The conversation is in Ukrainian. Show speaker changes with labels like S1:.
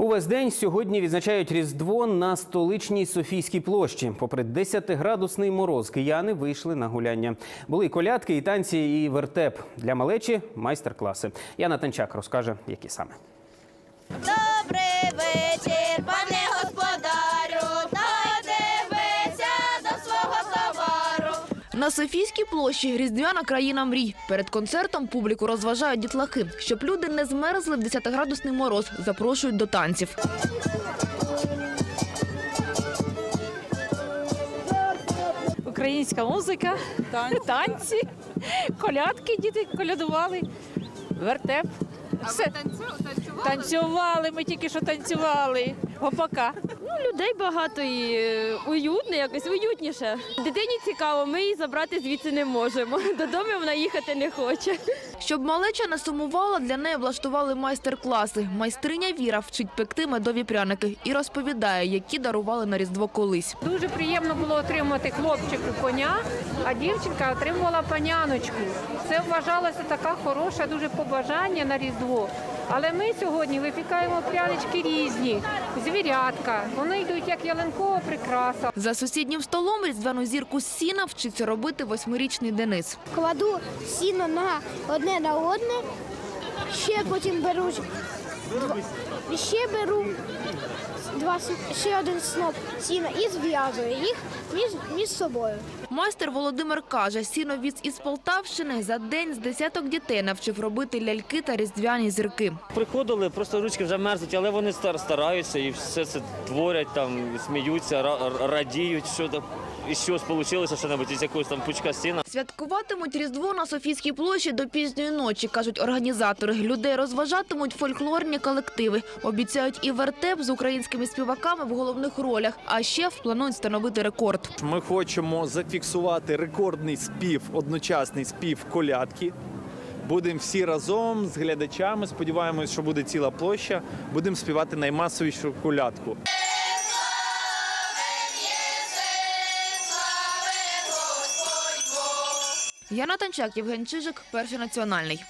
S1: Увесь день сьогодні відзначають Різдво на столичній Софійській площі. Попри 10-градусний мороз, кияни вийшли на гуляння. Були колядки, і танці, і вертеп. Для малечі майстер-класи. Яна Танчак розкаже, які саме.
S2: На Софійській площі різдвяна країна мрій. Перед концертом публіку розважають дітлахи. Щоб люди не змерзли в 10-градусний мороз, запрошують до танців.
S3: Українська музика, танці, колядки діти колядували, вертеп. Все. Танцювали, ми тільки що танцювали. Гопака.
S4: Ну, людей багато і е, уютно, якось уютніше. Дитині цікаво, ми її забрати звідси не можемо. Додому вона їхати не хоче.
S2: Щоб малеча не сумувала, для неї влаштували майстер-класи. Майстриня Віра вчить пекти медові пряники і розповідає, які дарували на Різдво колись.
S5: Дуже приємно було отримати хлопчику коня, а дівчинка отримувала паняночку. Це вважалося така хороша дуже побажання на Різдво. Але ми сьогодні випікаємо прянички різні, звірятка. Вони йдуть як ялинкова прикраса.
S2: За сусіднім столом різдвяну зірку з сіна вчиться робити восьмирічний Денис.
S6: кладу сіно на одне на одне, ще потім беру два, ще беру два ще один сноп сіна і зв'язую їх між, між собою.
S2: Майстер Володимир каже, сіновіць із Полтавщини за день з десяток дітей навчив робити ляльки та різдвяні зірки.
S7: Приходили, просто ручки вже мерзнуть, але вони стараються і все це творять, там, сміються, радіють, що там, і щось вийшло, що небудь із якогось там пучка сіна.
S2: Святкуватимуть Різдво на Софійській площі до пізньої ночі, кажуть організатори. Людей розважатимуть фольклорні колективи. Обіцяють і вертеп з українськими співаками в головних ролях. А ще планують встановити рекорд.
S8: Ми хочемо зафіксувати рекордний спів, одночасний спів колядки. Будемо всі разом з глядачами. Сподіваємось, що буде ціла площа. Будемо співати наймасовішу колядку.
S2: Яна Танчак, Євген Чижик, перший національний.